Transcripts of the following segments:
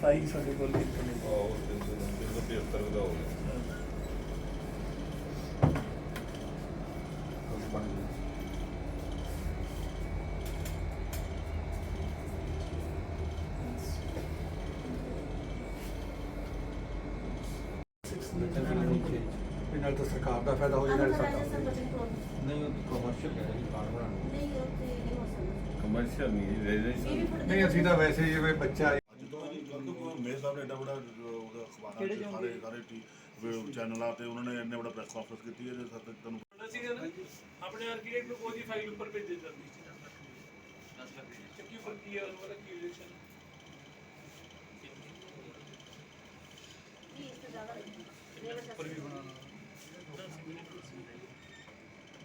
27 ਸਾਡੇ ਕੋਲ ਇੱਕ ਨੇ ਉਹ 373 ਦਾ ਹੋ ਗਿਆ ਇਹ ਨਾਲ ਤਾਂ ਸਰਕਾਰ ਦਾ ਫਾਇਦਾ ਹੋ ਨਾਲ ਜਾਏਗਾ। ਨਹੀਂ ਉਹ ਕਮਰਸ਼ੀਅਲ ਹੈ ਜੀ ਕਾਰ ਬਣਾਉਣਾ ਕਮਰਸ਼ੀਅਲ ਨਹੀਂ ਰੈਜ਼ੀਡੈਂਸ਼ੀਅਲ ਨਹੀਂ ਅਸੀਂ ਤਾਂ ਵੈਸੇ ਜਿਵੇਂ ਬੱਚਾ ਅੱਜ ਤੋਂ ਹੀ ਕਿਉਂਕਿ ਮੇਰੇ ਸਾਹਿਬ ਨੇ ਐਡਾ ਬੜਾ ਉਹਦਾ ਅਖਬਾਰਾਂ ਦੇ ਸਾਰੇ ਸਾਰੇ ਟੀ ਚੈਨਲਾਂ ਤੇ ਉਹਨਾਂ ਨੇ ਇੰਨੇ ਬੜਾ ਪ੍ਰੈਸ ਕਾਨਫਰੰਸ ਕੀਤੀ ਹੈ ਜੇ ਸਰ ਤੁਹਾਨੂੰ ਸੀਗਾ ਨਾ ਆਪਣੇ ਆਰਕੀਟੈਕਟ ਨੂੰ ਕੋਈ ਫਾਈਲ ਉੱਪਰ ਭੇਜ ਜਾਂਦੀ ਸੀ। ਹੈ ਉਹਨਾਂ ਦਾ ਕੀ ਰਿਲੇਸ਼ਨ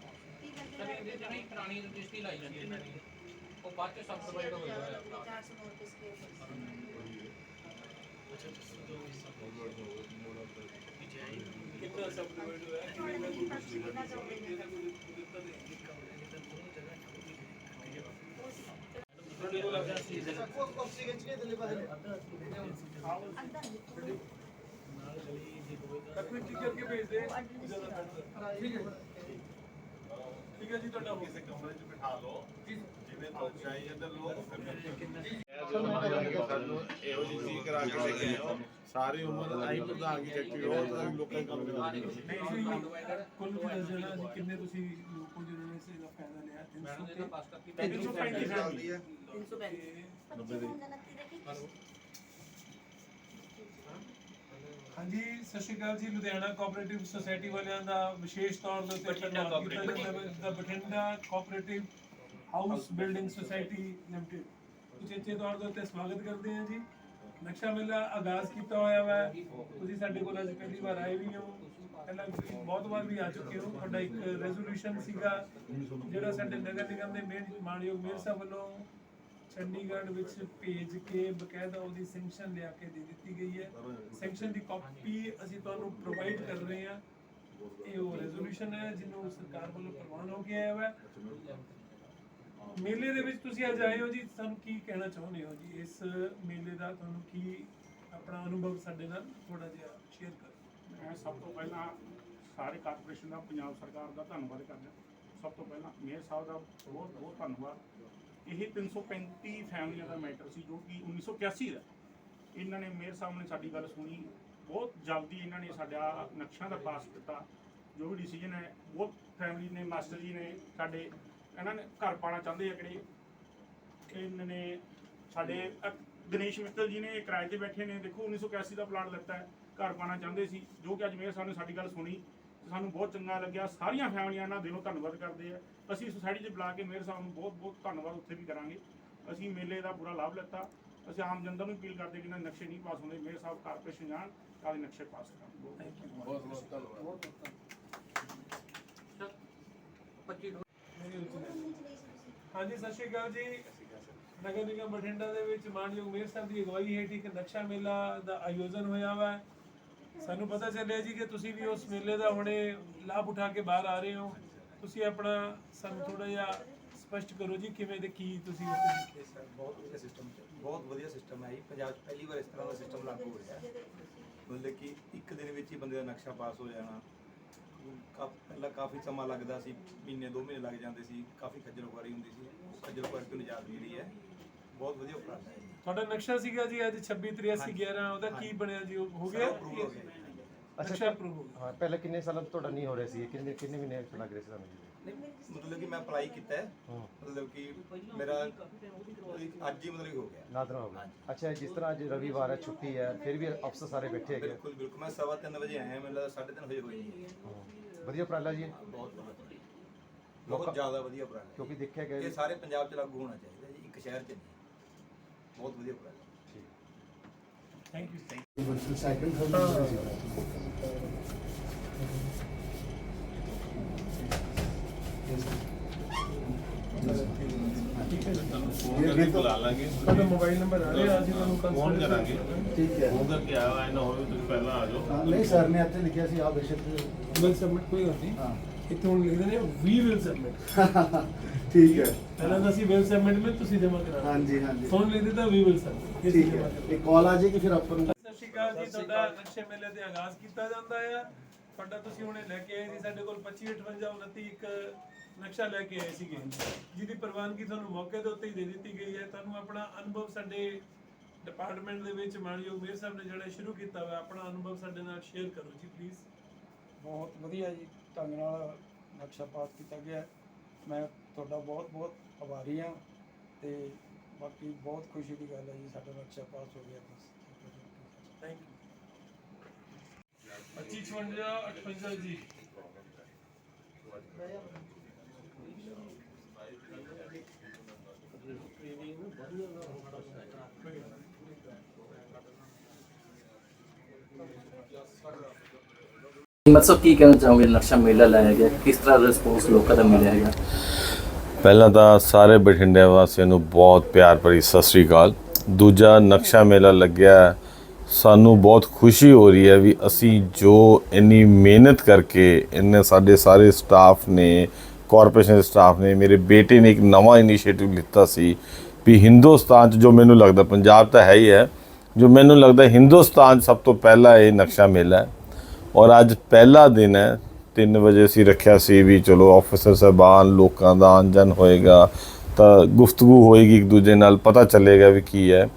ਜਿਹੜੀ ਪੁਰਾਣੀ ਰਜਿਸਟਰੀ ਲਾਈ ਜਾਂਦੀ ਹੈ ਇਹਨਾਂ ਦੀ ਉਹ ਬਾਅਦ ਚ ਸਬਸਿਡਾਈਡ ਹੋ ਜਾਂਦਾ ਹੈ ਕਿੰਨਾ ਸਬ ਹੋਇਆ ਕਿੰਨੇ ਦਾ ਕੋਈ ਕੁਛ ਨਹੀਂ ਇਹਦਾ ਕੋਈ ਦਿੱਤਾ ਨਹੀਂ ਤੁਹਾਡੇ ਕੋਲ ਆ ਸੀ ਕੋਈ ਠੀਕ ਕਰਕੇ ਭੇਜ ਦੇ ਠੀਕ ਹੈ ਠੀਕ ਹੈ ਜੀ ਤੁਹਾਡਾ ਹੋ ਕਿਸੇ ਕਮਰੇ 'ਚ ਬਿਠਾ ਲਓ ਜਿਵੇਂ ਤੋਂ ਚਾਹੀਏ ਤੇ ਲੋਕ? ਫਿਰ ਸਾਨੂੰ ਇਹੋ ਜਿਹੀ ਚੀਜ਼ ਕਰਾ ਕੇ ਲੈ ਕੇ ਆਓ ਸਾਰੀ ਉਮਰ ਆਈ ਪ੍ਰਧਾਨਗੀ ਚੱਕੀ ਉਹ ਤਾਂ ਲੋਕਾਂ ਦੀ ਕੰਮ ਕਰਾਉਣੀ ਕੁੱਲ ਦੱਸ ਦੇਣਾ ਅਸੀਂ ਕਿੰਨੇ ਤੁਸੀਂ ਲੋਕੋ ਜਿਹਨਾਂ ਨੇ ਇਸ ਦਾ ਫਾਇਦਾ ਲਿਆ 335 ਫੈਮਿਲੀ ਹੈ ਹਾਂਜੀ, ਸਤਿ ਸ਼੍ਰੀ ਅਕਾਲ ਜੀ, ਲੁਧਿਆਣਾ ਕੋਆਪਰੇਟਿਵ ਸੁਸਾਇਟੀ ਵਾਲਿਆਂ ਦਾ ਵਿਸ਼ੇਸ਼ ਤੌਰ ਦੇ ਉੱਤੇ ਬਠਿੰਡਾ ਧੰਨਵਾਦ ਦਾ Bathinda cooperative house building society limited. ਉਚੇਚੇ ਤੌਰ ਦੇ ਉੱਤੇ ਸਵਾਗਤ ਕਰਦੇ ਹਾਂ ਜੀ। ਨਕਸ਼ਾ ਮੇਲਾ ਆਗਾਜ਼ ਕੀਤਾ ਹੋਇਆ ਵਾ। ਤੁਸੀਂ ਸਾਡੇ ਕੋਲ ਅੱਜ ਪਹਿਲੀ ਵਾਰ ਆਏ ਵੀ ਹੋ। ਪਹਿਲਾਂ ਵੀ ਬਹੁਤ ਵਾਰ ਵੀ ਆ ਚੁੱਕੇ ਹੋ। ਤੁਹਾਡਾ ਇੱਕ ਰੈਜ਼ੋਲੂਸ਼ਨ ਸੀਗਾ, ਜਿਹੜਾ ਸਾਡੇ ਨਗਰ ਨਿਗਮ ਦੇ ਮੇਨ ਮਾਨਯੋਗ ਮੇਅਰ ਸਾਹਿਬ ਵੱਲੋਂ ਚੰਡੀਗੜ੍ਹ ਵਿੱਚ ਭੇਜ ਕੇ ਬਕਾਇਦਾ ਉਹਦੀ ਸੈਂਕਸ਼ਨ ਲਿਆ ਕੇ ਦੇ ਦਿੱਤੀ ਗਈ ਹੈ। ਸੈਂਕਸ਼ਨ ਦੀ ਕਾਪੀ ਅਸੀਂ ਤੁਹਾਨੂੰ ਪ੍ਰੋਵਾਈਡ ਕਰ ਰਹੇ ਹਾਂ। ਇਹ ਉਹ ਰੈਜ਼ੋਲੂਸ਼ਨ ਹੈ, ਜਿਹਨੂੰ ਸਰਕਾਰ ਵੱਲੋਂ ਪ੍ਰਵਾਨ ਹੋ ਗਿਆ ਹੈ ਮੇਲੇ ਦੇ ਵਿੱਚ ਤੁਸੀਂ ਅੱਜ ਆਏ ਹੋ ਜੀ, ਸਾਨੂੰ ਕੀ ਕਹਿਣਾ ਚਾਹੁੰਦੇ ਹੋ ਜੀ? ਇਸ ਮੇਲੇ ਦਾ ਤੁਹਾਨੂੰ ਕੀ ਆਪਣਾ ਅਨੁਭਵ ਸਾਡੇ ਨਾਲ ਥੋੜਾ ਜਿਹਾ ਸ਼ੇਅਰ ਕਰੋ। ਮੈਂ ਸਭ ਤੋਂ ਪਹਿਲਾਂ ਸਾਰੇ ਕਾਰਪੋਰੇਸ਼ਨ ਦਾ, ਪੰਜਾਬ ਸਰਕਾਰ ਦਾ ਧੰਨਵਾਦ ਕਰਦਾ। ਸਭ ਤੋਂ ਪਹਿਲਾਂ ਮੇਅਰ ਸਾਹਿਬ ਦਾ ਬਹੁਤ ਬਹੁਤ ਧੰਨਵਾਦ। ਇਹ 335 ਫੈਮਲੀਆਂ ਦਾ ਮੈਟਰ ਸੀ, ਜੋ ਕਿ 1981 ਦਾ। ਇਹਨਾਂ ਨੇ ਮੇਅਰ ਸਾਹਿਬ ਨੇ ਸਾਡੀ ਗੱਲ ਸੁਣੀ। ਬਹੁਤ ਜਲਦੀ ਇਹਨਾਂ ਨੇ ਸਾਡਾ ਨਕਸ਼ਾ ਦਾ ਪਾਸ ਕੀਤਾ। ਜੋ ਵੀ ਡਿਸੀਜਨ ਹੈ, ਬਹੁਤ ਫੈਮਲੀ ਨੇ, ਮਾਸਟਰ ਜੀ ਨੇ ਸਾਡੇ ਇਹਨਾਂ ਨੇ ਘਰ ਪਾਣਾ ਚਾਹੁੰਦੇ ਆ ਕਿਹੜੇ ਇਹਨਾਂ ਨੇ ਸਾਡੇ ਦਿਨੇਸ਼ ਮਿੱਤਲ ਜੀ ਨੇ ਕਿਰਾਏ ਤੇ ਬੈਠੇ ਨੇ। ਦੇਖੋ 1981 ਦਾ ਪਲਾਟ ਲਿੱਤਾ ਹੈ। ਘਰ ਪਾਣਾ ਚਾਹੁੰਦੇ ਸੀ। ਜੋ ਕਿ ਅੱਜ ਮੇਅਰ ਸਾਹਿਬ ਨੇ ਸਾਡੀ ਗੱਲ ਸੁਣੀ। ਤੇ ਸਾਨੂੰ ਬਹੁਤ ਚੰਗਾ ਲੱਗਿਆ। ਸਾਰੀਆਂ ਫੈਮਲੀਆਂ ਨਾਲ ਦਿਲੋਂ ਧੰਨਵਾਦ ਕਰਦੇ ਆ। ਅਸੀਂ ਸੁਸਾਇਟੀ 'ਚ ਬੁਲਾ ਕੇ ਮੇਅਰ ਸਾਹਿਬ ਨੂੰ ਬਹੁਤ ਬਹੁਤ ਧੰਨਵਾਦ ਉੱਥੇ ਵੀ ਕਰਾਂਗੇ। ਅਸੀਂ ਮੇਲੇ ਦਾ ਪੂਰਾ ਲਾਭ ਲਿੱਤਾ। ਅਸੀਂ ਆਮ ਜਨਤਾ ਨੂੰ ਅਪੀਲ ਕਰਦੇ ਕਿ ਇਹਨਾਂ ਦੇ ਨਕਸ਼ੇ ਨਹੀਂ ਪਾਸ ਹੁੰਦੇ। ਮੇਅਰ ਸਾਹਿਬ ਕਾਰਪੋਰੇਸ਼ਨ ਜਾਣ ਕਾਦੇ ਨਕਸ਼ੇ ਪਾਸ ਕਰਨ ਬਹੁਤ ਥੈਂਕ ਯੂ ਬਹੁਤ ਬਹੁਤ ਧੰਨਵਾਦ 25 ਹਾਂਜੀ, ਸਤਿ ਸ਼੍ਰੀ ਅਕਾਲ ਜੀ। ਨਗਰ ਨਿਗਮ ਬਠਿੰਡਾ ਦੇ ਵਿੱਚ ਮਾਨਯੋਗ ਮੇਅਰ ਸਾਹਿਬ ਦੀ ਅਗਵਾਈ ਹੇਠ ਇੱਕ ਨਕਸ਼ਾ ਮੇਲਾ ਦਾ ਆਯੋਜਨ ਹੋਇਆ ਵਾ। ਸਾਨੂੰ ਪਤਾ ਚੱਲਿਆ ਜੀ ਕਿ ਤੁਸੀਂ ਵੀ ਉਸ ਮੇਲੇ ਦਾ ਹੁਣੇ ਲਾਭ ਉਠਾ ਕੇ ਬਾਹਰ ਆ ਰਹੇ ਹੋ। ਤੁਸੀਂ ਆਪਣਾ ਸਾਨੂੰ ਥੋੜਾ ਜਿਹਾ ਸਪਸ਼ਟ ਕਰੋ ਜੀ, ਕਿਵੇਂ ਦੇ ਕੀ ਤੁਸੀਂ ਉੱਥੇ ਦੇਖਿਆ? ਸਰ ਬਹੁਤ ਵਧੀਆ ਸਿਸਟਮ ਬਹੁਤ ਵਧੀਆ ਸਿਸਟਮ ਹੈ ਜੀ। ਪੰਜਾਬ 'ਚ ਪਹਿਲੀ ਵਾਰ ਇਸ ਤਰ੍ਹਾਂ ਦਾ ਸਿਸਟਮ ਲਾਗੂ ਹੋ ਰਿਹਾ ਮਤਲਬ ਕਿ ਇੱਕ ਦਿਨ ਵਿੱਚ ਹੀ ਬੰਦੇ ਦਾ ਨਕਸ਼ਾ ਪਾਸ ਹੋ ਜਾਣਾ। ਕਾ ਪਹਿਲਾਂ ਕਾਫੀ ਸਮਾਂ ਲੱਗਦਾ ਸੀ ਮਹੀਨੇ ਦੋ ਮਹੀਨੇ ਲੱਗ ਜਾਂਦੇ ਸੀ ਕਾਫੀ ਖੱਜਲ ਖੁਆਰੀ ਹੁੰਦੀ ਸੀ ਉਹ ਖੱਜਲ ਖੁਆਰੀ ਤੋਂ ਨਿਜਾਤ ਮਿਲੀ ਹੈ। ਬਹੁਤ ਵਧੀਆ ਉਪਰਾਲਾ ਹੈ ਤੁਹਾਡਾ ਨਕਸ਼ਾ ਸੀਗਾ ਜੀ ਅੱਜ 26 83 11 ਉਹਦਾ ਕੀ ਬਣਿਆ ਜੀ? ਉਹ ਹੋ ਗਿਆ? approve ਹੋ ਗਿਆ ਜੀ। ਨਕਸ਼ਾ ਅਪਰੂਵ ਹੋ ਗਿਆ। ਹਾਂ ਪਹਿਲਾਂ ਕਿੰਨੇ ਸਾਲਾਂ ਤੋਂ ਤੁਹਾਡਾ ਨਹੀਂ ਹੋ ਰਿਹਾ ਸੀ? ਇਹ? ਕਿੰਨੇ ਕਿੰਨੇ ਮਹੀਨੇ ਲੱਗ ਰਹੇ ਸੀ ਤੁਹਾਨੂੰ ਜੀ? ਨਹੀਂ ਮਤਲਬ ਕਿ ਮੈਂ ਅਪਲਾਈ ਕੀਤਾ ਹੈ। ਹੂੰ। ਮਤਲਬ ਕਿ ਮੇਰਾ ਅੱਜ ਹੀ ਮਤਲਬ ਕਿ ਹੋ ਗਿਆ। ਨਾਦਰਾ ਹੋ ਗਿਆ। ਅੱਛਾ ਜਿਸ ਤਰ੍ਹਾਂ ਅੱਜ ਰਵੀਵਾਰ ਹੈ ਛੁੱਟੀ ਹੈ ਫਿਰ ਵੀ ਅਫਸਰ ਸਾਰੇ ਬੈਠੇ ਹੈਗੇ ਬਿਲਕੁਲ ਬਿਲਕੁਲ। ਮੈਂ ਸਵਾ ਤਿੰਨ ਵਜੇ ਆਇਆ ਮੈਨੂੰ ਲੱਗਦਾ 3:30 ਵਜੇ ਹੋਈ ਜੀ ਹੂੰ। ਵਧੀਆ ਉਪਰਾਲਾ ਜੀ। ਬਹੁਤ ਵਧੀਆ। ਬਹੁਤ ਜ਼ਿਆਦਾ ਵਧੀਆ ਉਪਰਾਲਾ ਹੈ। ਕਿਉਂਕਿ ਦੇਖਿਆ ਗਿਆ ਇਹ ਜੀ। ਸਾਰੇ ਪੰਜਾਬ 'ਚ ਲਾਗੂ ਹੋਣਾ ਚਾਹੀਦਾ ਜੀ ਇੱਕ ਸ਼ਹਿਰ 'ਚ ਨਹੀਂ। ਬਹੁਤ ਵਧੀਆ ਉਪਰਾਲਾ ਥੈਂਕ ਫੋਨ ਕਰਕੇ ਬੁਲਾ ਲਾਂਗੇ ਤੁਹਾਡਾ ਮੋਬਾਈਲ ਨੰਬਰ ਆ ਰਿਹਾ ਅਸੀਂ ਤੁਹਾਨੂੰ ਫੋਨ ਕਰਾਂਗੇ। ਠੀਕ ਹੈ। ਫੋਨ ਕਰਕੇ ਆਇਆ ਨਾ ਹੋਵੇ ਤੁਸੀਂ ਪਹਿਲਾਂ ਆ ਜਾਓ। ਨਹੀਂ ਸਰ ਨੇ ਇੱਥੇ ਲਿਖਿਆ ਸੀ ਆ ਬੇਸ਼ੱਕ। ਬਿਲ ਸਬਮਿਟ ਕੋਈ ਗੱਲ ਨਹੀਂ। ਹਾਂ। ਇੱਥੇ ਹੁਣ ਲਿਖਦੇ ਨੇ ਵੀ ਵਿਲ ਸਬਮਿਟ ਠੀਕ ਹੈ। ਪਹਿਲਾਂ ਤਾਂ ਅਸੀਂ ਵਿਲ ਸਬਮਿਟ ਮੈਂ ਤੁਸੀਂ ਜਮ੍ਹਾਂ ਕਰਾ ਹਾਂਜੀ ਹਾਂਜੀ। ਹੁਣ ਲਿਖ ਦਿੱਤਾ ਵੀ ਵਿਲ ਸਬਮਿਟ ਠੀਕ ਹੈ। ਇਹ ਕਾਲ ਆ ਜਾਏਗੀ ਫਿਰ ਆਪਾਂ ਨੂੰ ਸਤਿ ਸ਼੍ਰੀ ਅਕਾਲ ਜੀ ਤੁਹਾਡਾ ਨਕਸ਼ੇ ਮੇਲੇ ਦੇ ਆਗਾਜ਼ ਕੀਤਾ ਜਾਂਦਾ ਹੈ ਤੁਹਾਡਾ ਤੁਸੀਂ ਹੁਣੇ ਲੈ ਕੇ ਆਏ ਸੀ ਸਾਡੇ ਕੋਲ 25 58 29 ਇੱਕ ਨਕਸ਼ਾ ਲੈ ਕੇ ਆਏ ਸੀਗੇ। ਜਿਹਦੀ ਪ੍ਰਵਾਨਗੀ ਤੁਹਾਨੂੰ ਮੌਕੇ ਦੇ ਉੱਤੇ ਹੀ ਦੇ ਦਿੱਤੀ ਗਈ ਹੈ। ਤੁਹਾਨੂੰ ਆਪਣਾ ਅਨੁਭਵ ਸਾਡੇ ਡਿਪਾਰਟਮੈਂਟ ਦੇ ਵਿੱਚ ਮਾਨਯੋਗ ਮੇਅਰ ਸਾਹਿਬ ਨੇ ਜਿਹੜਾ ਸ਼ੁਰੂ ਕੀਤਾ ਹੋਇਆ ਆਪਣਾ ਅਨੁਭਵ ਸਾਡੇ ਨਾਲ ਸ਼ੇਅਰ ਕਰੋ ਜੀ ਪਲੀਜ਼ ਬਹੁਤ ਵਧੀਆ ਜੀ ਢੰਗ ਨਾਲ ਨਕਸ਼ਾ ਪਾਸ ਕੀਤਾ ਗਿਆ। ਮੈਂ ਤੁਹਾਡਾ ਬਹੁਤ ਬਹੁਤ ਆਭਾਰੀ ਹਾਂ ਤੇ ਬਾਕੀ ਬਹੁਤ ਖੁਸ਼ੀ ਦੀ ਗੱਲ ਹੈ ਜੀ ਸਾਡਾ ਨਕਸ਼ਾ ਪਾਸ ਹੋ ਗਿਆ। ਥੈਂਕ ਯੂ 25 58 58 ਜੀ ਮਤਲਬ ਕੀ ਕਹਿਣਾ ਚਾਹੋਗੇ ਨਕਸ਼ਾ ਮੇਲਾ ਲਾਇਆ ਗਿਆ ਕਿਸ ਤਰ੍ਹਾਂ ਰਿਸਪੌਂਸ ਲੋਕਾਂ ਦਾ ਮਿਲਿਆ ਹੈਗਾ ਪਹਿਲਾਂ ਤਾਂ ਸਾਰੇ ਬਠਿੰਡੇ ਵਾਸੀਆਂ ਨੂੰ ਬਹੁਤ ਪਿਆਰ ਭਰੀ ਸਤਿ ਸ੍ਰੀ ਅਕਾਲ। ਦੂਜਾ ਨਕਸ਼ਾ ਮੇਲਾ ਲੱਗਿਆ ਹੈ। ਸਾਨੂੰ ਬਹੁਤ ਖੁਸ਼ੀ ਹੋ ਰਹੀ ਹੈ ਵੀ ਅਸੀਂ ਜੋ ਇੰਨੀ ਮਿਹਨਤ ਕਰਕੇ ਇੰਨੇ ਸਾਡੇ ਸਾਰੇ ਸਟਾਫ ਨੇ ਕਾਰਪੋਰੇਸ਼ਨ ਸਟਾਫ ਨੇ, ਮੇਰੇ ਬੇਟੇ ਨੇ ਇੱਕ ਨਵਾਂ ਇਨੀਸ਼ੀਏਟਿਵ ਲਿੱਤਾ ਸੀ ਵੀ ਹਿੰਦੁਸਤਾਨ 'ਚ ਜੋ ਮੈਨੂੰ ਲੱਗਦਾ ਪੰਜਾਬ ਤਾਂ ਹੈ ਹੀ ਹੈ, ਜੋ ਮੈਨੂੰ ਲੱਗਦਾ ਹਿੰਦੁਸਤਾਨ 'ਚ ਸਭ ਤੋਂ ਪਹਿਲਾ ਇਹ ਨਕਸ਼ਾ ਮੇਲਾ ਹੈ। ਔਰ ਅੱਜ ਪਹਿਲਾ ਦਿਨ ਹੈ 3 ਵਜੇ ਅਸੀਂ ਰੱਖਿਆ ਸੀ ਵੀ ਚਲੋ ਆਫੀਸਰ ਸਾਹਿਬਾਨ ਲੋਕਾਂ ਦਾ ਆਂਜਨ ਹੋਏਗਾ ਤਾਂ ਗੁਫ਼ਤਗੂ ਹੋਏਗੀ ਇੱਕ ਦੂਜੇ ਨਾਲ, ਪਤਾ ਚੱਲੇਗਾ ਵੀ ਕੀ ਹੈ।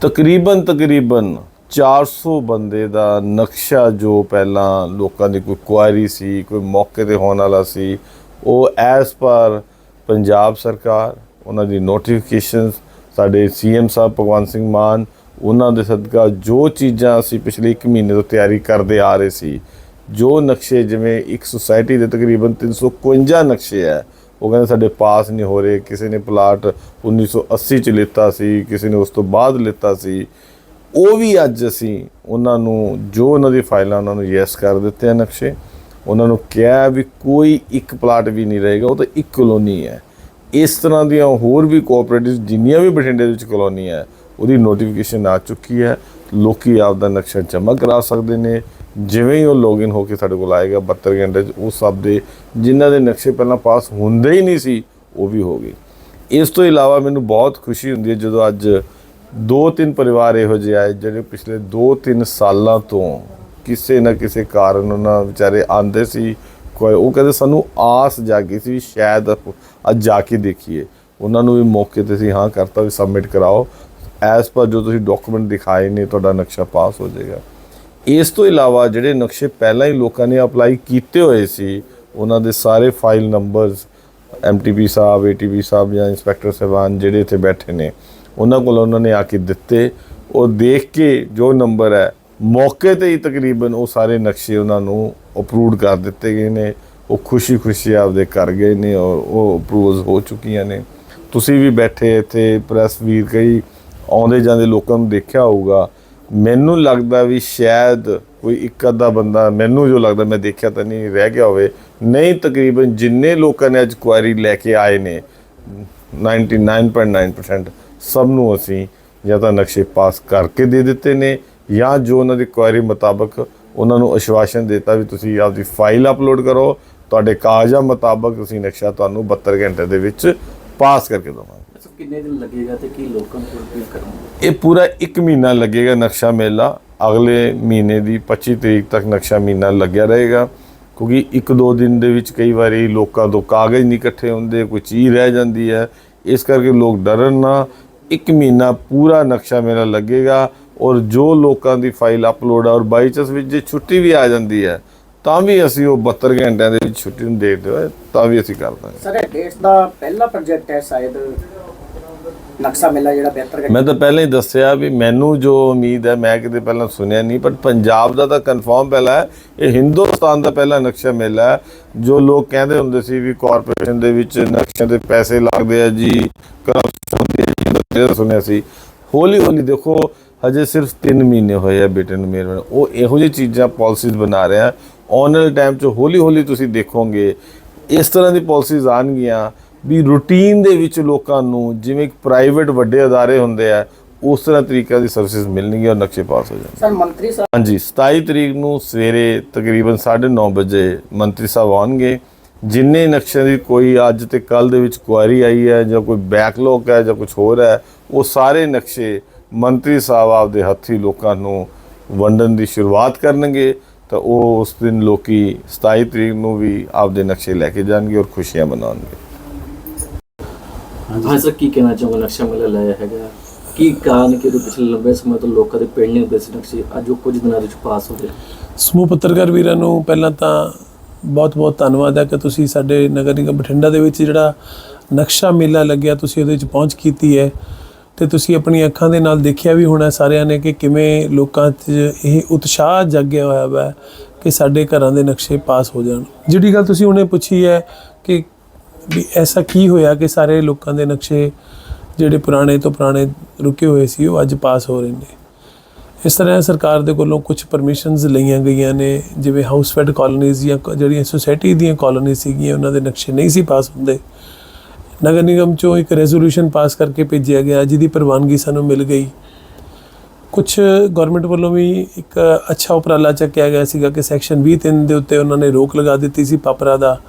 ਤਕਰੀਬਨ ਤਕਰੀਬਨ 400 ਬੰਦੇ ਦਾ ਨਕਸ਼ਾ ਜੋ ਪਹਿਲਾਂ ਲੋਕਾਂ ਦੀ ਕੋਈ ਕੁਆਰੀ ਸੀ, ਕੋਈ ਮੌਕੇ ਤੇ ਹੋਣ ਵਾਲਾ ਸੀ, ਉਹ ਐਸ ਪਰ ਪੰਜਾਬ ਸਰਕਾਰ, ਉਹਨਾਂ ਦੀ ਨੋਟੀਫਿਕੇਸ਼ਨਸ ਸਾਡੇ ਸੀਐਮ ਸਾਹਿਬ, ਭਗਵੰਤ ਸਿੰਘ ਮਾਨ, ਉਹਨਾਂ ਦੇ ਸਦਕਾ ਜੋ ਚੀਜ਼ਾਂ ਅਸੀਂ ਪਿਛਲੇ 1 ਮਹੀਨੇ ਤੋਂ ਤਿਆਰੀ ਕਰਦੇ ਆ ਰਹੇ ਸੀ, ਜੋ ਨਕਸ਼ੇ ਜਿਵੇਂ ਇੱਕ ਸੁਸਾਇਟੀ ਦੇ ਤਕਰੀਬਨ 351 ਨਕਸ਼ੇ ਹੈ ਉਹ ਕਹਿੰਦੇ ਸਾਡੇ ਪਾਸ ਨਹੀਂ ਹੋ ਰਹੇ, ਕਿਸੇ ਨੇ ਪਲਾਟ 1980 ਚ ਲਿੱਤਾ ਸੀ, ਕਿਸੇ ਨੇ ਉਸ ਤੋਂ ਬਾਅਦ ਲਿੱਤਾ ਸੀ। ਉਹ ਵੀ ਅੱਜ ਅਸੀਂ ਉਹਨਾਂ ਨੂੰ, ਜੋ ਉਹਨਾਂ ਦੀ ਫਾਈਲਾਂ ਉਹਨਾਂ ਨੂੰ ਯੈਸ ਕਰ ਦਿੱਤੇ ਆ ਨਕਸ਼ੇ, ਉਹਨਾਂ ਨੂੰ ਕਿਹਾ ਵੀ ਕੋਈ ਇੱਕ ਪਲਾਟ ਵੀ ਨਹੀਂ ਰਹੇਗਾ, ਉਹ ਤਾਂ ਇੱਕ ਕਲੋਨੀ ਹੈ। ਇਸ ਤਰ੍ਹਾਂ ਦੀਆਂ ਹੋਰ ਵੀ ਕੋਆਪਰੇਟਿਵ ਜਿੰਨੀਆਂ ਵੀ ਬਠਿੰਡੇ ਦੇ ਵਿੱਚ ਕਲੋਨੀ ਹੈ, ਉਹਦੀ ਨੋਟੀਫਿਕੇਸ਼ਨ ਆ ਚੁੱਕੀ ਹੈ। ਲੋਕੀ ਆਪ ਦਾ ਨਕਸ਼ਾ ਜਮ੍ਹਾਂ ਕਰਾ ਸਕਦੇ ਨੇ। ਜਿਵੇਂ ਹੀ ਉਹ ਲੌਗਇਨ ਹੋ ਕੇ ਸਾਡੇ ਕੋਲ ਆਏਗਾ 72 ਘੰਟੇ 'ਚ, ਉਹ ਸਭ ਦੇ ਜਿਨ੍ਹਾਂ ਦੇ ਨਕਸ਼ੇ ਪਹਿਲਾਂ ਪਾਸ ਹੁੰਦੇ ਹੀ ਨਹੀਂ ਸੀ, ਉਹ ਵੀ ਹੋ ਗਏ। ਇਸ ਤੋਂ ਇਲਾਵਾ ਮੈਨੂੰ ਬਹੁਤ ਖੁਸ਼ੀ ਹੁੰਦੀ ਹੈ ਜਦੋਂ ਅੱਜ ਦੋ ਤਿੰਨ ਪਰਿਵਾਰ ਇਹੋ ਜਿਹੇ ਆਏ ਜਿਹੜੇ ਪਿਛਲੇ 2-3 ਸਾਲਾਂ ਤੋਂ ਕਿਸੇ ਨਾ ਕਿਸੇ ਕਾਰਨ ਉਹਨਾਂ ਵਿਚਾਰੇ ਆਂਦੇ ਸੀ, ਕੋਈ ਉਹ ਕਹਿੰਦੇ ਸਾਨੂੰ ਆਸ ਜਾਗੀ ਸੀ ਵੀ ਸ਼ਾਇਦ ਅੱਜ ਜਾ ਕੇ ਦੇਖੀਏ। ਉਹਨਾਂ ਨੂੰ ਵੀ ਮੌਕੇ ਤੇ ਸੀ ਹਾਂ ਕਰਤਾ ਵੀ ਸਬਮਿਟ ਕਰਾਓ। ਐਸ ਪਰ ਜੋ ਤੁਸੀਂ ਡਾਕੂਮੈਂਟ ਦਿਖਾਏ ਨੇ, ਤੁਹਾਡਾ ਨਕਸ਼ਾ ਪਾਸ ਹੋ ਜਾਏਗਾ। ਇਸ ਤੋਂ ਇਲਾਵਾ ਜਿਹੜੇ ਨਕਸ਼ੇ ਪਹਿਲਾਂ ਹੀ ਲੋਕਾਂ ਨੇ ਅਪਲਾਈ ਕੀਤੇ ਹੋਏ ਸੀ, ਉਹਨਾਂ ਦੇ ਸਾਰੇ ਫਾਈਲ ਨੰਬਰਸ ਐਮਟੀਪੀ ਸਾਹਿਬ ਏਟੀਪੀ ਸਾਹਿਬ ਜਾਂ ਇੰਸਪੈਕਟਰ ਸਾਹਿਬਾਨ ਜਿਹੜੇ ਇੱਥੇ ਬੈਠੇ ਨੇ, ਉਹਨਾਂ ਕੋਲ ਉਹਨਾਂ ਨੇ ਆ ਕੇ ਦਿੱਤੇ। ਉਹ ਦੇਖ ਕੇ ਜੋ ਨੰਬਰ ਹੈ, ਮੌਕੇ ਤੇ ਹੀ ਤਕਰੀਬਨ ਉਹ ਸਾਰੇ ਨਕਸ਼ੇ ਉਹਨਾਂ ਨੂੰ ਅਪਰੂਵਡ ਕਰ ਦਿੱਤੇ ਗਏ ਨੇ। ਉਹ ਖੁਸ਼ੀ-ਖੁਸ਼ੀ ਆਪਦੇ ਕਰ ਗਏ ਨੇ ਔਰ ਉਹ ਅਪਰੂਵਸ ਹੋ ਚੁੱਕੀਆਂ ਨੇ। ਤੁਸੀਂ ਵੀ ਬੈਠੇ ਇੱਥੇ, ਪ੍ਰੈਸ ਵੀਰ ਕਈ ਆਉਂਦੇ ਜਾਂਦੇ ਲੋਕਾਂ ਨੂੰ ਦੇਖਿਆ ਹੋਊਗਾ ਮੈਨੂੰ ਲੱਗਦਾ ਵੀ ਸ਼ਾਇਦ ਕੋਈ ਇੱਕ ਅੱਧਾ ਬੰਦਾ ਮੈਨੂੰ ਜੋ ਲੱਗਦਾ, ਮੈਂ ਦੇਖਿਆ ਤਾਂ ਨਹੀਂ, ਰਹਿ ਗਿਆ ਹੋਵੇ। ਨਹੀਂ, ਤਕਰੀਬਨ ਜਿੰਨੇ ਲੋਕਾਂ ਨੇ ਅੱਜ ਕੁਆਰੀ ਲੈ ਕੇ ਆਏ ਨੇ 99.9% ਸਭ ਨੂੰ ਅਸੀਂ ਜਾਂ ਤਾਂ ਨਕਸ਼ੇ ਪਾਸ ਕਰਕੇ ਦੇ ਦਿੱਤੇ ਨੇ, ਜਾਂ ਜੋ ਉਹਨਾਂ ਦੀ ਕੁਆਰੀ ਮੁਤਾਬਕ ਉਹਨਾਂ ਨੂੰ ਅਸ਼ਵਾਸਨ ਦਿੱਤਾ ਵੀ ਤੁਸੀਂ ਆਪਦੀ ਫਾਈਲ ਅਪਲੋਡ ਕਰੋ, ਤੁਹਾਡੇ ਕਾਗਜ਼ਾਂ ਮੁਤਾਬਕ ਤੁਸੀਂ ਨਕਸ਼ਾ ਤੁਹਾਨੂੰ 72 ਘੰਟੇ ਦੇ ਵਿੱਚ ਪਾਸ ਕਰਕੇ ਦੇਵਾਂਗੇ। ਕਿੰਨੇ ਦਿਨ ਲੱਗੇਗਾ ਤੇ ਕੀ ਲੋਕਾਂ ਨੂੰ ਅਪੀਲ ਕਰੋਗੇ? ਇਹ ਪੂਰਾ 1 ਮਹੀਨਾ ਲੱਗੇਗਾ ਨਕਸ਼ਾ ਮੇਲਾ। ਅਗਲੇ ਮਹੀਨੇ ਦੀ 25 ਤਰੀਕ ਤੱਕ ਨਕਸ਼ਾ ਮਹੀਨਾ ਲੱਗਿਆ ਰਹੇਗਾ। ਕਿਉਂਕਿ ਇੱਕ ਦੋ ਦਿਨ ਦੇ ਵਿੱਚ ਕਈ ਵਾਰੀ ਲੋਕਾਂ ਤੋਂ ਕਾਗਜ਼ ਨਹੀਂ ਇਕੱਠੇ ਹੁੰਦੇ ਕੋਈ ਚੀਜ਼ ਰਹਿ ਜਾਂਦੀ ਹੈ। ਇਸ ਕਰਕੇ ਲੋਕ ਡਰਨ ਨਾ। ਇੱਕ ਮਹੀਨਾ ਪੂਰਾ ਨਕਸ਼ਾ ਮੇਲਾ ਲੱਗੇਗਾ ਔਰ ਜੋ ਲੋਕਾਂ ਦੀ ਫਾਈਲ ਅਪਲੋਡ ਹੈ ਔਰ ਬਾਈ ਚਾਂਸ ਵਿੱਚ ਜੇ ਛੁੱਟੀ ਵੀ ਆ ਜਾਂਦੀ ਹੈ ਤਾਂ ਵੀ ਅਸੀਂ ਉਹ 72 ਘੰਟਿਆਂ ਦੇ ਵਿੱਚ ਛੁੱਟੀ ਨੂੰ ਦੇ ਦਿਓ ਤਾਂ ਵੀ ਅਸੀਂ ਕਰ ਦਾਂਗੇ। ਸਰ ਇਹ ਡੇਟਸ ਦਾ ਪਹਿਲਾ ਪ੍ਰੋਜੈਕਟ ਹੈ ਸ਼ਾਇਦ ਨਕਸ਼ਾ ਮੇਲਾ ਜਿਹੜਾ ਬਿਹਤਰ ਮੈਂ ਤਾਂ ਪਹਿਲਾਂ ਹੀ ਦੱਸਿਆ ਵੀ ਮੈਨੂੰ ਜੋ ਉਮੀਦ ਹੈ, ਮੈਂ ਕਿਤੇ ਪਹਿਲਾਂ ਸੁਣਿਆ ਨਹੀਂ ਪਰ ਪੰਜਾਬ ਦਾ ਤਾਂ ਕਨਫਰਮ ਪਹਿਲਾਂ ਹੈ। ਇਹ ਹਿੰਦੁਸਤਾਨ ਦਾ ਪਹਿਲਾ ਨਕਸ਼ਾ ਮੇਲਾ ਹੈ, ਜੋ ਲੋਕ ਕਹਿੰਦੇ ਹੁੰਦੇ ਸੀ ਵੀ ਕਾਰਪੋਰੇਸ਼ਨ ਦੇ ਵਿੱਚ ਨਕਸ਼ਿਆਂ ਦੇ ਪੈਸੇ ਲੱਗਦੇ ਆ ਜੀ ਕਰਪਸ਼ਨ ਹੁੰਦੀ ਹੈ ਜੀ ਸੁਣਿਆ ਸੀ। ਹੌਲੀ ਹੌਲੀ ਦੇਖੋ, ਹਜੇ ਸਿਰਫ 3 ਮਹੀਨੇ ਹੋਏ ਆ ਬੇਟੇ ਨੂੰ ਮੇਰੇ ਨਾਲ ਉਹ ਇਹੋ ਜਿਹੀ ਚੀਜ਼ਾਂ ਪਾਲਿਸੀਜ਼ ਬਣਾ ਰਿਹਾ ਆਉਣ ਵਾਲੇ ਟਾਈਮ 'ਚ ਹੌਲੀ ਹੌਲੀ ਤੁਸੀਂ ਦੇਖੋਗੇ, ਇਸ ਤਰ੍ਹਾਂ ਦੀ ਪਾਲਿਸੀਜ਼ ਆਣਗੀਆਂ ਵੀ ਰੂਟੀਨ ਦੇ ਵਿੱਚ ਲੋਕਾਂ ਨੂੰ ਜਿਵੇਂ ਪ੍ਰਾਈਵੇਟ ਵੱਡੇ ਅਦਾਰੇ ਹੁੰਦੇ ਆ ਉਸ ਤਰ੍ਹਾਂ ਤਰੀਕੇ ਦੀ ਸਰਵਿਸਿਜ਼ ਮਿਲਣਗੀਆਂ ਔਰ ਨਕਸ਼ੇ ਪਾਸ ਹੋ ਜਾਣਗੇ। ਸਰ ਮੰਤਰੀ ਸਾਹਿਬ ਹਾਂਜੀ 27 ਤਰੀਕ ਨੂੰ ਸਵੇਰੇ ਤਕਰੀਬਨ 9:30 ਵਜੇ ਮੰਤਰੀ ਸਾਹਿਬ ਆਉਣਗੇ। ਜਿੰਨੇ ਨਕਸ਼ਿਆਂ ਦੀ ਕੋਈ ਅੱਜ ਤੇ ਕੱਲ ਦੇ ਵਿੱਚ ਕੁਆਰੀ ਆਈ ਹੈ ਜਾਂ ਕੋਈ ਬੈਕਲੌਗ ਹੈ ਜਾਂ ਕੁਝ ਹੋਰ ਹੈ ਉਹ ਸਾਰੇ ਨਕਸ਼ੇ ਮੰਤਰੀ ਸਾਹਿਬ ਆਪਦੇ ਹੱਥੀ ਲੋਕਾਂ ਨੂੰ ਵੰਡਣ ਦੀ ਸ਼ੁਰੂਆਤ ਕਰਨਗੇ ਤਾਂ ਉਹ ਉਸ ਦਿਨ ਲੋਕੀ 27 ਤਰੀਕ ਨੂੰ ਵੀ ਆਪਦੇ ਨਕਸ਼ੇ ਲੈ ਕੇ ਜਾਣਗੇ ਔਰ ਖੁਸ਼ੀਆਂ ਮਨਾਉਣਗੇ। ਹਾਂ ਸਰ ਕੀ ਕਹਿਣਾ ਚਾਹੋਗੇ? ਨਕਸ਼ਾ ਮੇਲਾ ਲਾਇਆ ਹੈਗਾ। ਕੀ ਕਾਰਨ ਕਿ ਜੋ ਪਿਛਲੇ ਲੰਬੇ ਸਮੇਂ ਤੋਂ ਲੋਕਾਂ ਦੇ ਪੈਂਡਿੰਗ ਹੁੰਦੇ ਸੀ ਨਕਸ਼ੇ? ਅੱਜ ਉਹ ਕੁਝ ਦਿਨਾਂ ਵਿੱਚ ਪਾਸ ਹੋ ਗਏ। ਸਮੂਹ ਪੱਤਰਕਾਰ ਵੀਰਾਂ ਨੂੰ ਪਹਿਲਾਂ ਤਾਂ ਬਹੁਤ-ਬਹੁਤ ਧੰਨਵਾਦ ਹੈ ਕਿ ਤੁਸੀਂ ਸਾਡੇ ਨਗਰ ਨਿਗਮ ਬਠਿੰਡਾ ਦੇ ਵਿੱਚ ਜਿਹੜਾ ਨਕਸ਼ਾ ਮੇਲਾ ਲੱਗਿਆ ਤੁਸੀਂ ਉਹਦੇ ਵਿੱਚ ਪਹੁੰਚ ਕੀਤੀ ਹੈ। ਤੇ ਤੁਸੀਂ ਆਪਣੀਆਂ ਅੱਖਾਂ ਦੇ ਨਾਲ ਦੇਖਿਆ ਵੀ ਹੋਣਾ ਸਾਰਿਆਂ ਨੇ ਕਿ ਕਿਵੇਂ ਲੋਕਾਂ 'ਚ ਇਹ ਉਤਸ਼ਾਹ ਜਾਗਿਆ ਹੋਇਆ ਵਾ ਕਿ ਸਾਡੇ ਘਰਾਂ ਦੇ ਨਕਸ਼ੇ ਪਾਸ ਹੋ ਜਾਣ। ਜਿਹੜੀ ਗੱਲ ਤੁਸੀਂ ਉਹਨੇ ਪੁੱਛੀ ਹੈ ਕਿ ਵੀ ਐਸਾ ਕੀ ਹੋਇਆ ਕਿ ਸਾਰੇ ਲੋਕਾਂ ਦੇ ਨਕਸ਼ੇ ਜਿਹੜੇ ਪੁਰਾਣੇ ਤੋਂ ਪੁਰਾਣੇ ਰੁਕੇ ਹੋਏ ਸੀ, ਉਹ ਅੱਜ ਪਾਸ ਹੋ ਰਹੇ ਨੇ? ਇਸ ਤਰ੍ਹਾਂ ਸਰਕਾਰ ਦੇ ਕੋਲੋਂ ਕੁਝ ਪਰਮਿਸ਼ਨਸ ਲਈਆਂ ਗਈਆਂ ਨੇ, ਜਿਵੇਂ ਹਾਊਸਫੈਡ ਕਾਲੋਨੀਜ਼ ਜਾਂ ਕ- ਜਿਹੜੀਆਂ ਸੁਸਾਇਟੀ ਦੀਆਂ ਕਾਲੋਨੀਜ਼ ਸੀਗੀਆਂ, ਉਹਨਾਂ ਦੇ ਨਕਸ਼ੇ ਨਹੀਂ ਸੀ ਪਾਸ ਹੁੰਦੇ। ਨਗਰ ਨਿਗਮ ਚੋਂ ਇੱਕ ਰੈਜ਼ੋਲੂਸ਼ਨ ਪਾਸ ਕਰਕੇ ਭੇਜਿਆ ਗਿਆ, ਜਿਹਦੀ ਪ੍ਰਵਾਨਗੀ ਸਾਨੂੰ ਮਿਲ ਗਈ। ਕੁਝ ਗਵਰਨਮੈਂਟ ਵੱਲੋਂ ਵੀ ਇੱਕ ਅੱਛਾ ਉਪਰਾਲਾ ਚੱਕਿਆ ਗਿਆ ਸੀਗਾ ਕਿ ਸੈਕਸ਼ਨ 23 ਦੇ ਉੱਤੇ ਉਹਨਾਂ ਨੇ ਰੋਕ ਲਗਾ ਦਿੱਤੀ ਸੀ ਪਾਪਰਾ ਦਾ।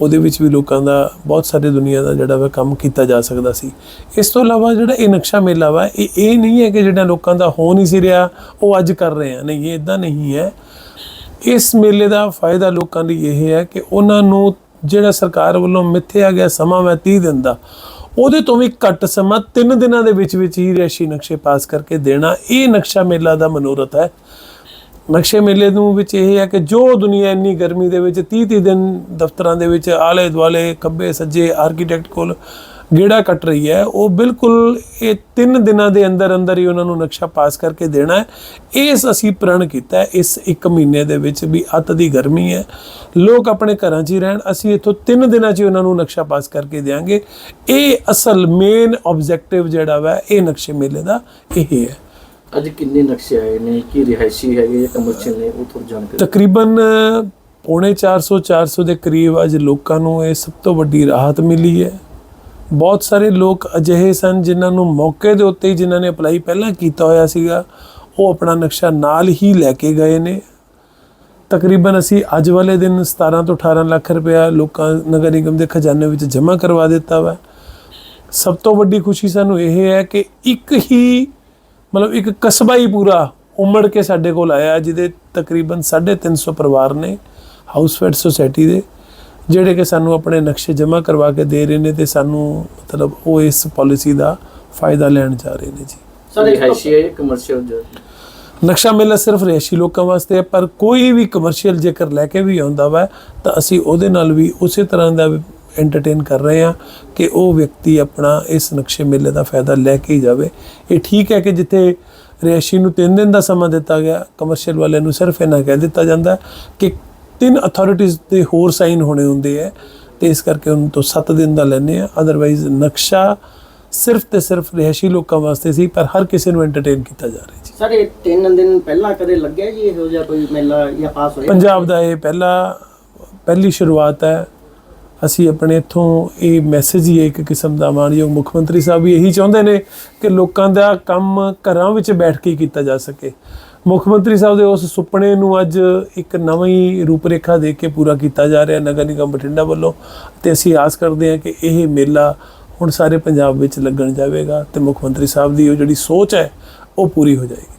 ਉਹਦੇ ਵਿੱਚ ਵੀ ਲੋਕਾਂ ਦਾ ਬਹੁਤ ਸਾਰੇ ਦੁਨੀਆ ਦਾ ਜਿਹੜਾ ਵਾ ਕੰਮ ਕੀਤਾ ਜਾ ਸਕਦਾ ਸੀ। ਇਸ ਤੋਂ ਇਲਾਵਾ ਜਿਹੜਾ ਇਹ ਨਕਸ਼ਾ ਮੇਲਾ ਵਾ, ਇਹ ਇਹ ਨਹੀਂ ਹੈ ਕਿ ਜਿਹੜਾ ਲੋਕਾਂ ਦਾ ਹੋ ਨਹੀਂ ਸੀ ਰਿਹਾ, ਉਹ ਅੱਜ ਕਰ ਰਹੇ ਆ। ਨਹੀਂ, ਇਹ ਇਦਾਂ ਨਹੀਂ ਹੈ। ਇਸ ਮੇਲੇ ਦਾ ਫਾਇਦਾ ਲੋਕਾਂ ਲਈ ਇਹ ਹੈ ਕਿ ਉਹਨਾਂ ਨੂੰ ਜਿਹੜਾ ਸਰਕਾਰ ਵੱਲੋਂ ਮਿੱਥਿਆ ਗਿਆ ਸਮਾਂ ਹੈ 30 ਦਿਨ ਦਾ, ਉਹਦੇ ਤੋਂ ਵੀ ਘੱਟ ਸਮਾਂ 3 ਦਿਨਾਂ ਦੇ ਵਿੱਚ ਵਿੱਚ ਹੀ ਰੈਸ਼ੀ ਨਕਸ਼ੇ ਪਾਸ ਕਰਕੇ ਦੇਣਾ, ਇਹ ਨਕਸ਼ਾ ਮੇਲਾ ਦਾ ਮਨੋਰਥ ਹੈ। ਨਕਸ਼ੇ ਮੇਲੇ ਨੂੰ ਵਿੱਚ ਇਹ ਹੈ ਕਿ ਜੋ ਦੁਨੀਆ ਇੰਨੀ ਗਰਮੀ ਦੇ ਵਿੱਚ 30 30 ਦਿਨ ਦਫ਼ਤਰਾਂ ਦੇ ਵਿੱਚ ਆਲੇ ਦੁਆਲੇ, ਖੱਬੇ ਸੱਜੇ ਆਰਕੀਟੈਕਟ ਕੋਲ ਗੇੜਾ ਕੱਟ ਰਹੀ ਹੈ, ਉਹ ਬਿਲਕੁਲ ਇਹ 3 ਦਿਨਾਂ ਦੇ ਅੰਦਰ ਅੰਦਰ ਹੀ ਉਹਨਾਂ ਨੂੰ ਨਕਸ਼ਾ ਪਾਸ ਕਰਕੇ ਦੇਣਾ ਹੈ। ਇਸ ਅਸੀਂ ਪ੍ਰਣ ਕੀਤਾ ਇਸ 1 ਮਹੀਨੇ ਦੇ ਵਿੱਚ ਵੀ ਅੱਤ ਦੀ ਗਰਮੀ ਹੈ। ਲੋਕ ਆਪਣੇ ਘਰਾਂ 'ਚ ਹੀ ਰਹਿਣ, ਅਸੀਂ ਇੱਥੋਂ 3 ਦਿਨਾਂ 'ਚ ਹੀ ਉਹਨਾਂ ਨੂੰ ਨਕਸ਼ਾ ਪਾਸ ਕਰਕੇ ਦੇਵਾਂਗੇ ਇਹ ਅਸਲ ਮੇਨ ਆਬਜੈਕਟਿਵ ਜਿਹੜਾ ਵਾ, ਇਹ ਨਕਸ਼ੇ ਮੇਲੇ ਦਾ ਇਹ ਹੈ। ਅੱਜ ਕਿੰਨੇ ਨਕਸ਼ੇ ਆਏ ਨੇ? ਕੀ ਰਿਹਾਇਸ਼ੀ ਹੈਗੇ ਜਾਂ ਕਮਰਸ਼ੀਅਲ ਨੇ? ਉਹ ਥੋੜੀ ਜਾਣਕਾਰੀ ਤਕਰੀਬਨ ਪੌਣੇ 400 400 ਦੇ ਕਰੀਬ ਅੱਜ ਲੋਕਾਂ ਨੂੰ ਇਹ ਸਭ ਤੋਂ ਵੱਡੀ ਰਾਹਤ ਮਿਲੀ ਹੈ। ਬਹੁਤ ਸਾਰੇ ਲੋਕ ਅਜਿਹੇ ਸਨ ਜਿਨ੍ਹਾਂ ਨੂੰ ਮੌਕੇ ਦੇ ਉੱਤੇ ਹੀ ਜਿਨ੍ਹਾਂ ਨੇ ਅਪਲਾਈ ਪਹਿਲਾਂ ਕੀਤਾ ਹੋਇਆ ਸੀਗਾ, ਉਹ ਆਪਣਾ ਨਕਸ਼ਾ ਨਾਲ ਹੀ ਲੈ ਕੇ ਗਏ ਨੇ। ਤਕਰੀਬਨ ਅਸੀਂ ਅੱਜ ਵਾਲੇ ਦਿਨ 17 ਤੋਂ 18 ਲੱਖ ਰੁਪਇਆ ਲੋਕਾਂ ਨਗਰ ਨਿਗਮ ਦੇ ਖਜ਼ਾਨੇ ਵਿੱਚ ਜਮ੍ਹਾਂ ਕਰਵਾ ਦਿੱਤਾ ਵਾ। ਸਭ ਤੋਂ ਵੱਡੀ ਖੁਸ਼ੀ ਸਾਨੂੰ ਇਹ ਹੈ ਕਿ ਇੱਕ ਹੀ ਮਤਲਬ ਇੱਕ ਕਸਬਾ ਹੀ ਪੂਰਾ ਉਮੜ ਕੇ ਸਾਡੇ ਕੋਲ ਆਇਆ ਜਿਹਦੇ ਤਕਰੀਬਨ 350 ਪਰਿਵਾਰ ਨੇ ਹਾਊਸਫੈਡ ਸੁਸਾਇਟੀ ਦੇ ਜਿਹੜੇ ਕਿ ਸਾਨੂੰ ਆਪਣੇ ਨਕਸ਼ੇ ਜਮ੍ਹਾਂ ਕਰਵਾ ਕੇ ਦੇ ਰਹੇ ਨੇ ਤੇ ਸਾਨੂੰ ਮਤਲਬ ਉਹ ਇਸ ਪਾਲਿਸੀ ਦਾ ਫਾਇਦਾ ਲੈਣ ਜਾ ਰਹੇ ਨੇ ਜੀ। ਸਰ ਰਿਹਾਇਸ਼ੀ ਹੈ ਕਮਰਸ਼ੀਅਲ ਨਕਸ਼ਾ ਮੇਲਾ ਸਿਰਫ ਰਿਹਾਇਸ਼ੀ ਲੋਕਾਂ ਵਾਸਤੇ ਹੈ ਪਰ ਕੋਈ ਵੀ ਕਮਰਸ਼ੀਅਲ ਜੇਕਰ ਲੈ ਕੇ ਵੀ ਆਉਂਦਾ ਵਾ ਤਾਂ ਅਸੀਂ ਉਹਦੇ ਨਾਲ ਵੀ ਉਸੇ ਤਰ੍ਹਾਂ ਦਾ ਐਂਟਰਟੇਨ ਕਰ ਰਹੇ ਹਾਂ ਕਿ ਉਹ ਵਿਅਕਤੀ ਆਪਣਾ ਇਸ ਨਕਸ਼ੇ ਮੇਲੇ ਦਾ ਫਾਇਦਾ ਲੈ ਕੇ ਹੀ ਜਾਵੇ। ਇਹ ਠੀਕ ਹੈ ਕਿ ਜਿੱਥੇ ਰਿਹਾਇਸ਼ੀ ਨੂੰ 3 ਦਿਨ ਦਾ ਸਮਾਂ ਦਿੱਤਾ ਗਿਆ ਕਮਰਸ਼ੀਅਲ ਵਾਲਿਆਂ ਨੂੰ ਸਿਰਫ ਇਹਨਾਂ ਕਹਿ ਦਿੱਤਾ ਜਾਂਦਾ ਕਿ ਤਿੰਨ ਅਥਾਰਟੀਆਂ ਦੇ ਹੋਰ ਸਾਈਨ ਹੋਣੇ ਹੁੰਦੇ ਹੈ ਤੇ ਇਸ ਕਰਕੇ ਉਹਨਾਂ ਤੋਂ 7 ਦਿਨ ਦਾ ਲੈਣੇ ਆ ਅਦਰਵਾਈਜ਼ ਨਕਸ਼ਾ ਸਿਰਫ ਤੇ ਸਿਰਫ ਰਿਹਾਇਸ਼ੀ ਲੋਕਾਂ ਵਾਸਤੇ ਸੀ ਪਰ ਹਰ ਕਿਸੇ ਨੂੰ ਐਂਟਰਟੇਨ ਕੀਤਾ ਜਾ ਰਿਹਾ ਜੀ। ਸਰ ਇਹ ਤਿੰਨ ਦਿਨ ਪਹਿਲਾਂ ਕਦੇ ਲੱਗਿਆ ਜੀ ਇਹੋ ਜਿਹਾ ਕੋਈ ਮੇਲਾ ਜਾਂ ਪਾਸ ਹੋਇਆ? ਪੰਜਾਬ ਦਾ ਇਹ ਪਹਿਲਾ ਪਹਿਲੀ ਸ਼ੁਰੂਆਤ ਹੈ ਅਸੀਂ ਆਪਣੇ ਇੱਥੋਂ ਇਹ ਮੈਸੇਜ ਹੀ ਹੈ ਇੱਕ ਕਿਸਮ ਦਾ ਮਾਨਯੋਗ ਮੁੱਖ ਮੰਤਰੀ ਸਾਹਿਬ ਵੀ ਇਹੀ ਚਾਹੁੰਦੇ ਨੇ ਕਿ ਲੋਕਾਂ ਦਾ ਕੰਮ ਘਰਾਂ ਵਿੱਚ ਬੈਠ ਕੇ ਕੀਤਾ ਜਾ ਸਕੇ। ਮੁੱਖ ਮੰਤਰੀ ਸਾਹਿਬ ਦੇ ਉਸ ਸੁਪਨੇ ਨੂੰ ਅੱਜ ਇੱਕ ਨਵੀਂ ਰੂਪਰੇਖਾ ਦੇ ਕੇ ਪੂਰਾ ਕੀਤਾ ਜਾ ਰਿਹਾ ਨਗਰ ਨਿਗਮ ਬਠਿੰਡਾ ਵੱਲੋਂ ਤੇ ਅਸੀਂ ਆਸ ਕਰਦੇ ਹਾਂ ਕਿ ਇਹ ਮੇਲਾ ਹੁਣ ਸਾਰੇ ਪੰਜਾਬ ਵਿੱਚ ਲੱਗਣ ਜਾਵੇਗਾ ਤੇ ਮੁੱਖ ਮੰਤਰੀ ਸਾਹਿਬ ਦੀ ਉਹ ਜਿਹੜੀ ਸੋਚ ਹੈ, ਉਹ ਪੂਰੀ ਹੋ ਜਾਏਗੀ।